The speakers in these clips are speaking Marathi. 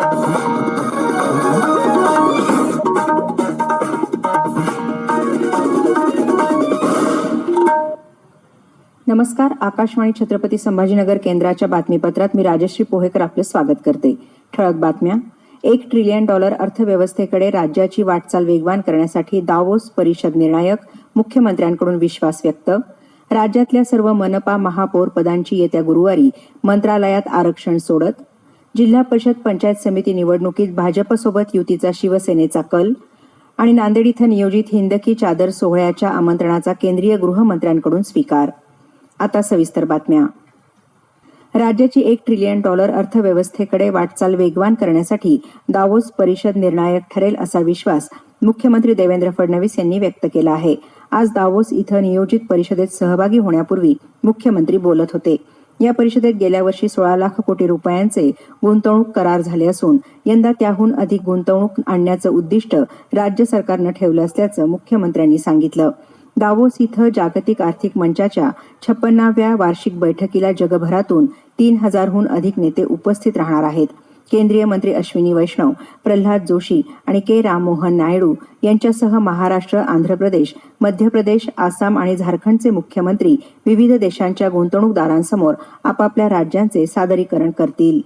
नमस्कार आकाशवाणी छत्रपती संभाजीनगर केंद्राच्या बातमीपत्रात मी राजश्री पोहेकर आपले स्वागत करते. ठळक बातम्या. एक ट्रिलियन डॉलर अर्थव्यवस्थेकडे राज्याची वाटचाल वेगवान करण्यासाठी दावोस परिषद निर्णायक मुख्यमंत्र्यांकडून विश्वास व्यक्त. राज्यातल्या सर्व मनपा महापौर पदांची येत्या गुरुवारी मंत्रालयात आरक्षण सोडत जिल्हा परिषद पंचायत समिती निवडणुकीत भाजपसोबत युतीचा शिवसेनेचा कल आणि नांदेड इथं नियोजित हिंदकी चादर सोहळ्याच्या आमंत्रणाचा केंद्रीय गृहमंत्र्यांकडून स्वीकार. आता सविस्तर बातम्या. राज्याची एक ट्रिलियन डॉलर अर्थव्यवस्थेकडे वाटचाल वेगवान करण्यासाठी दावोस परिषद निर्णायक ठरेल असा विश्वास मुख्यमंत्री देवेंद्र फडणवीस यांनी व्यक्त केला आहे. आज दावोस इथं नियोजित परिषदेत सहभागी होण्यापूर्वी मुख्यमंत्री बोलत होते. या परिषदेत गेल्या वर्षी सोळा लाख कोटी रुपयांचे गुंतवणूक करार झाले असून यंदा त्याहून अधिक गुंतवणूक आणण्याचं उद्दिष्ट राज्य सरकारनं ठेवलं असल्याचं मुख्यमंत्र्यांनी सांगितलं. दावोस इथं जागतिक आर्थिक मंचाच्या छप्पन्नाव्या वार्षिक बैठकीला जगभरातून तीन हजारहून अधिक नेते उपस्थित राहणार आहेत. केंद्रीय मंत्री अश्विनी वैष्णव प्रल्हाद जोशी आणि के राममोहन नायडू यांच्यासह महाराष्ट्र आंध्र प्रदेश मध्य प्रदेश आसाम आणि झारखंडचे मुख्यमंत्री विविध देशांच्या गुंतवणूकदारांसमोर आपापल्या राज्यांचे सादरीकरण करतील.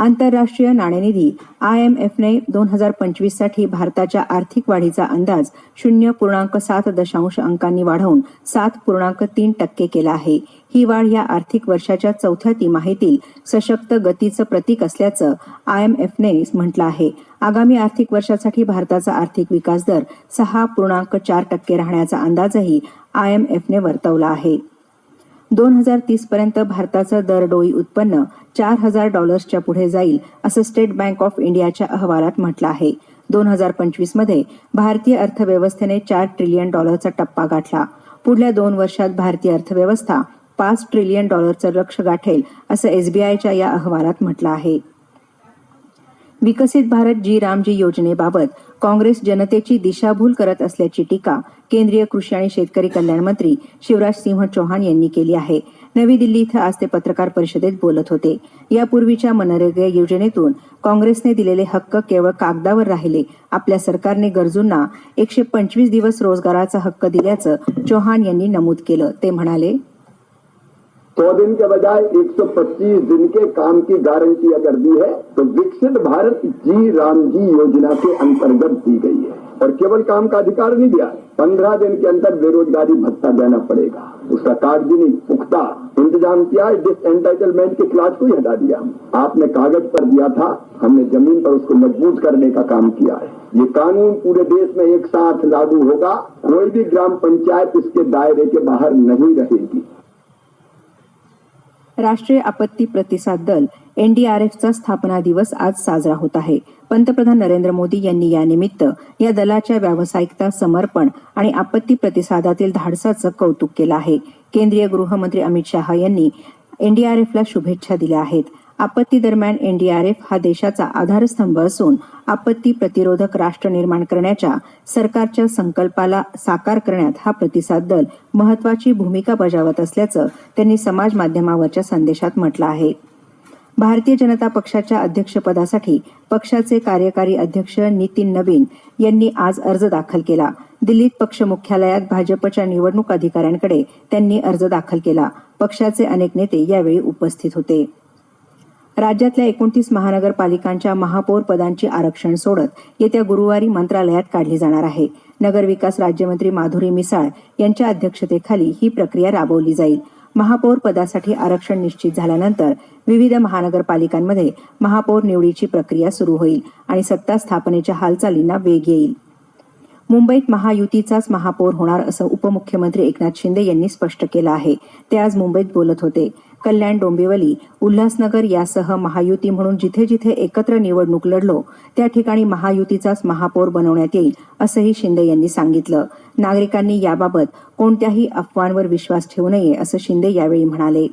आंतरराष्ट्रीय नाणेनिधी आय एम एफने दोन हजार पंचवीससाठी भारताच्या आर्थिक वाढीचा अंदाज शून्य पूर्णांक सात दशांश अंकांनी वाढवून सात पूर्णांक तीन टक्के केला आहे. ही वाढ या आर्थिक वर्षाच्या चौथ्या तिमाहीतील सशक्त गतीचं प्रतीक असल्याचं आय एम एफने म्हटलं आहे. आगामी आर्थिक वर्षासाठी भारताचा आर्थिक विकास दर सहा पूर्णांक चार टक्के राहण्याचा अंदाजही आय एम एफने वर्तवला आहे. दोन हजार तीस पर्यंत भारताचं दरडोई उत्पन्न चार हजार डॉलर्सच्या पुढे जाईल असं स्टेट बँक ऑफ इंडियाच्या अहवालात म्हटलं आहे. दोन हजार पंचवीसमध्ये भारतीय अर्थव्यवस्थेने चार ट्रिलियन डॉलरचा टप्पा गाठला. पुढल्या दोन वर्षात भारतीय अर्थव्यवस्था पाच ट्रिलियन डॉलरचं लक्ष गाठेल असं एसबीआयच्या या अहवालात म्हटलं आहे. विकसित भारत जी रामजी योजनेबाबत काँग्रेस जनतेची दिशाभूल करत असल्याची टीका केंद्रीय कृषी आणि शेतकरी कल्याण मंत्री शिवराज सिंह चौहान यांनी केली आहे. नवी दिल्ली इथं आज ते पत्रकार परिषदेत बोलत होते. यापूर्वीच्या मनरेगा योजनेतून काँग्रेसने दिलेले हक्क केवळ कागदावर राहिले. आपल्या सरकारने गरजूंना एकशे पंचवीस दिवस रोजगाराचा हक्क दिल्याचं चौहान यांनी नमूद केलं. ते म्हणाले सौ दिन के बजाय 125 दिन के काम की गारंटी अगर दी है तो विकसित भारत जी राम जी योजना के अंतर्गत दी गई है। और केवल काम का अधिकार नहीं दिया, पंद्रह दिन के अंदर बेरोजगारी भत्ता देना पड़ेगा। उसका कागज़ी पुख्ता इंतज़ाम किया डिस एंटाइटलमेंट के क्लास को ही हटा दिया आपने कागज़ पर दिया था, हमने ज़मीन पर उसको मज़बूत करने का काम किया है। ये कानून पूरे देश में एक साथ लागू होगा, कोई भी ग्राम पंचायत इसके दायरे के बाहर नहीं रहेगी। राष्ट्रीय आपत्ती प्रतिसाद दल एनडीआरएफचा स्थापना दिवस आज साजरा होत आहे. पंतप्रधान नरेंद्र मोदी यांनी यानिमित्त या दलाच्या व्यावसायिकता समर्पण आणि आपत्ती प्रतिसादातील धाडसाचं कौतुक केलं आहे. केंद्रीय गृहमंत्री अमित शहा यांनी एनडीआरएफला शुभेच्छा दिल्या आहेत. आपत्ती दरम्यान एनडीआरएफ हा देशाचा आधारस्तंभ असून आपत्ती प्रतिरोधक राष्ट्र निर्माण करण्याच्या सरकारच्या संकल्पाला साकार करण्यात हा प्रतिसाद दल महत्वाची भूमिका बजावत असल्याचं त्यांनी समाज माध्यमावरच्या संदेशात म्हटलं आहे. भारतीय जनता पक्षाच्या अध्यक्षपदासाठी पक्षाचे कार्यकारी अध्यक्ष नितीन नवीन यांनी आज अर्ज दाखल केला. दिल्लीत पक्ष मुख्यालयात भाजपच्या निवडणूक अधिकाऱ्यांकडे त्यांनी अर्ज दाखल केला. पक्षाचे अनेक नेते यावेळी उपस्थित होते. राज्यातल्या एकोणतीस महानगरपालिकांच्या महापौर पदांची आरक्षण सोडत येत्या गुरुवारी मंत्रालयात काढली जाणार आहे. नगरविकास राज्यमंत्री माधुरी मिसाळ यांच्या अध्यक्षतेखाली ही प्रक्रिया राबवली जाईल. महापौर पदासाठी आरक्षण निश्चित झाल्यानंतर विविध महानगरपालिकांमध्ये महापौर निवडीची प्रक्रिया सुरू होईल आणि सत्ता स्थापनेच्या हालचालींना वेग येईल. मुंबईत महायुतीचाच महापौर होणार असं उपमुख्यमंत्री एकनाथ शिंदे यांनी स्पष्ट केलं आहे. ते आज मुंबईत बोलत होते. कल्याण डोंबिवली उल्हासनगर यासह महायुती म्हणून जिथे जिथे एकत्र निवडणूक लढलो त्या ठिकाणी महायुतीचाच महापौर बनवण्यात येईल असंही शिंदे यांनी सांगितलं. नागरिकांनी याबाबत कोणत्याही अफवांवर विश्वास ठेवू नये असं शिंदे यावेळी म्हणाले.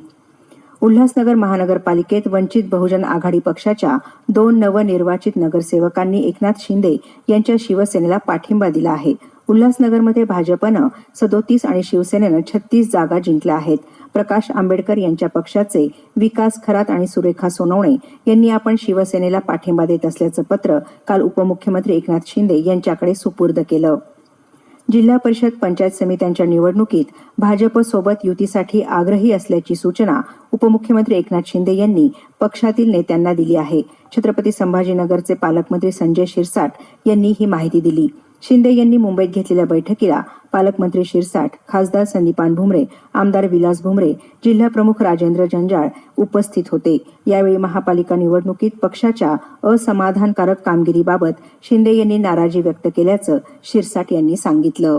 उल्हासनगर महानगरपालिकेत वंचित बहुजन आघाडी पक्षाच्या दोन नवनिर्वाचित नगरसेवकांनी एकनाथ शिंदे यांच्या शिवसेनेला पाठिंबा दिला आहे. उल्हासनगरमध्ये भाजपनं सदोतीस आणि शिवसेनेनं छत्तीस जागा जिंकल्या आहेत. प्रकाश आंबेडकर यांच्या पक्षाचे विकास खरात आणि सुरेखा सोनवणे यांनी आपण शिवसेनेला पाठिंबा देत असल्याचं पत्र काल उपमुख्यमंत्री एकनाथ शिंदे यांच्याकडे सुपूर्द केलं. जिल्हा परिषद पंचायत समित्यांच्या निवडणुकीत भाजप सोबत युतीसाठी आग्रही असल्याची सूचना उपमुख्यमंत्री एकनाथ शिंदे यांनी पक्षातील नेत्यांना दिली आहे. छत्रपती संभाजीनगरचे पालकमंत्री संजय शिरसाट यांनी ही माहिती दिली. शिंदे यांनी मुंबईत घेतलेल्या बैठकीला पालकमंत्री शिरसाट खासदार संदीपान भुमरे आमदार विलास भुमरे जिल्हाप्रमुख राजेंद्र जंजाळ उपस्थित होते. यावेळी महापालिका निवडणुकीत पक्षाच्या असमाधानकारक कामगिरीबाबत शिंदे यांनी नाराजी व्यक्त केल्याचं शिरसाट यांनी सांगितलं.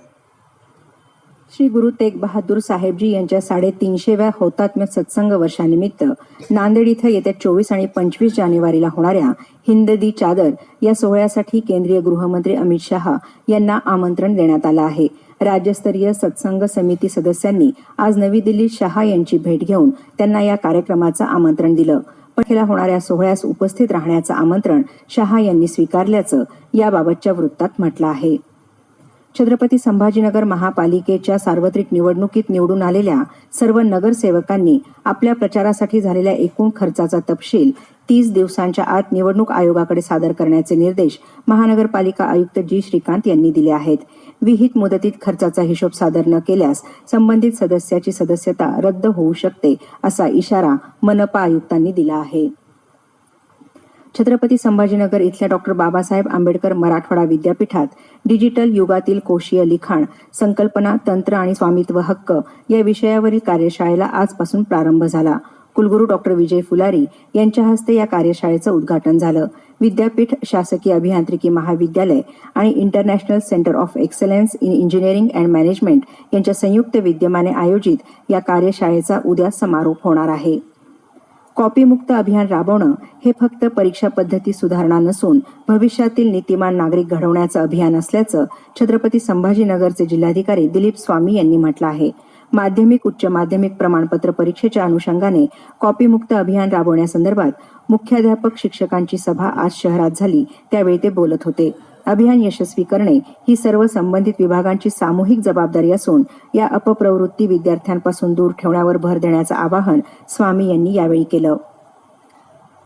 श्री गुरु तेग बहादूर साहेबजी यांच्या साडेतीनशेव्या हौतात्म्य सत्संग वर्षानिमित्त नांदेड इथं येत्या चोवीस आणि पंचवीस जानेवारीला होणाऱ्या हिंद दी चादर या सोहळ्यासाठी केंद्रीय गृहमंत्री अमित शहा यांना आमंत्रण देण्यात आलं आहे. राज्यस्तरीय सत्संग समिती सदस्यांनी आज नवी दिल्लीत शहा यांची भेट घेऊन त्यांना या कार्यक्रमाचं आमंत्रण दिलं. पखेला होणाऱ्या सोहळ्यास उपस्थित राहण्याचं आमंत्रण शहा यांनी स्वीकारल्याचं याबाबतच्या वृत्तात म्हटलं आहे. छत्रपती संभाजीनगर महापालिकेच्या सार्वत्रिक निवडणुकीत निवडून आलेल्या सर्व नगरसेवकांनी आपल्या प्रचारासाठी झालेल्या एकूण खर्चाचा तपशील तीस दिवसांच्या आत निवडणूक आयोगाकडे सादर करण्याचे निर्देश महानगरपालिका आयुक्त जी श्रीकांत यांनी दिले आहेत. विहित मुदतीत खर्चाचा हिशोब सादर न केल्यास संबंधित सदस्याची सदस्यता रद्द होऊ शकते असा इशारा मनपा आयुक्तांनी दिला आहे. छत्रपती संभाजीनगर इथल्या डॉक्टर बाबासाहेब आंबेडकर मराठवाडा विद्यापीठात डिजिटल युगातील कोशीय लिखाण संकल्पना तंत्र आणि स्वामित्व हक्क या विषयावरील कार्यशाळेला आजपासून प्रारंभ झाला. कुलगुरू डॉक्टर विजय फुलारी यांच्या हस्ते या कार्यशाळेचं उद्घाटन झालं. विद्यापीठ शासकीय अभियांत्रिकी महाविद्यालय आणि international centre of excellence in engineering and management यांच्या संयुक्त विद्यमाने आयोजित या कार्यशाळेचा उद्या समारोप होणार आहे. कॉपीमुक्त अभियान राबवणं हे फक्त परीक्षा पद्धती सुधारणा नसून भविष्यातील नीतिमान नागरिक घडवण्याचं अभियान असल्याचं छत्रपती संभाजीनगरचे जिल्हाधिकारी दिलीप स्वामी यांनी म्हटलं आहे. माध्यमिक उच्च माध्यमिक प्रमाणपत्र परीक्षेच्या अनुषंगाने कॉपीमुक्त अभियान राबवण्यासंदर्भात मुख्याध्यापक शिक्षकांची सभा आज शहरात झाली त्यावेळी ते बोलत होते. अभियान यशस्वी करणे ही सर्व संबंधित विभागांची सामूहिक जबाबदारी असून या अपप्रवृत्ती विद्यार्थ्यांपासून दूर ठेवण्यावर भर देण्याचं आवाहन स्वामी यांनी यावेळी केलं.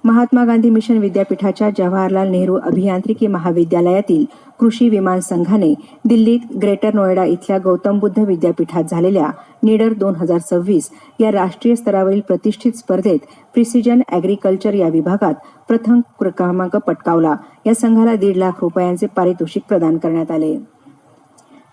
महात्मा गांधी मिशन विद्यापीठाच्या जवाहरलाल नेहरू अभियांत्रिकी महाविद्यालयातील कृषी विमान संघाने दिल्लीत ग्रेटर नोएडा इथल्या गौतम बुद्ध विद्यापीठात झालेल्या निडर दोन हजार सव्वीस या राष्ट्रीय स्तरावरील प्रतिष्ठित स्पर्धेत प्रिसिजन ॲग्रिकल्चर या विभागात प्रथम क्रमांक पटकावला. या संघाला दीड लाख रुपयांचे पारितोषिक प्रदान करण्यात आले.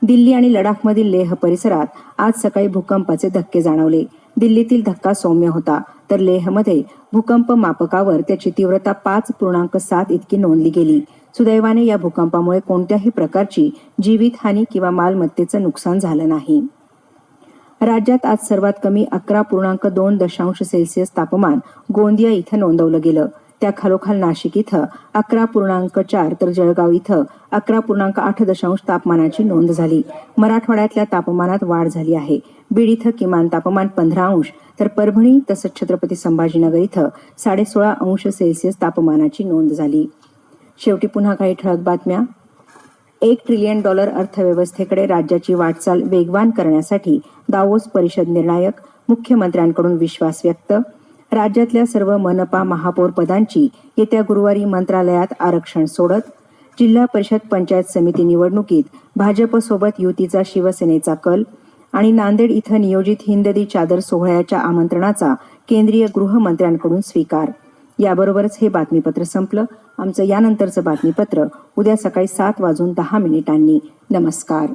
दिल्ली आणि लडाखमधील लेह परिसरात आज सकाळी भूकंपाचे धक्के जाणवले. दिल्लीतील धक्का सौम्य होता तर लेहमध्ये भूकंप मापकावर त्याची तीव्रता पाच पूर्णांक सात इतकी नोंदली गेली. सुदैवाने या भूकंपामुळे कोणत्याही प्रकारची जीवितहानी किंवा मालमत्तेचं नुकसान झालं नाही. राज्यात आज सर्वात कमी अकरा पूर्णांक दोन दशांश सेल्सिअस तापमान गोंदिया इथं नोंदवलं गेलं. त्या खालोखाल नाशिक इथं अकरा पूर्णांक चार तर जळगाव इथं अकरा पूर्णांक आठ दशांश तापमानाची नोंद झाली. मराठवाड्यातल्या तापमानात वाढ झाली आहे. बीड इथं किमान तापमान पंधरा अंश तर परभणी तसंच छत्रपती संभाजीनगर इथं साडेसोळा अंश सेल्सिअस तापमानाची नोंद झाली. शेवटी पुन्हा काही ठळक बातम्या. एक ट्रिलियन डॉलर अर्थव्यवस्थेकडे राज्याची वाटचाल वेगवान करण्यासाठी दावोस परिषद निर्णायक मुख्यमंत्र्यांकडून विश्वास व्यक्त राज्यातल्या सर्व मनपा महापौर पदांची येत्या गुरुवारी मंत्रालयात आरक्षण सोडत जिल्हा परिषद पंचायत समिती निवडणुकीत भाजपसोबत युतीचा शिवसेनेचा कल आणि नांदेड इथं नियोजित हिंददी चादर सोहळ्याच्या आमंत्रणाचा केंद्रीय गृहमंत्र्यांकडून स्वीकार. याबरोबरच हे बातमीपत्र संपलं. आमचं यानंतरचं बातमीपत्र उद्या सकाळी सात वाजून दहा मिनिटांनी. नमस्कार.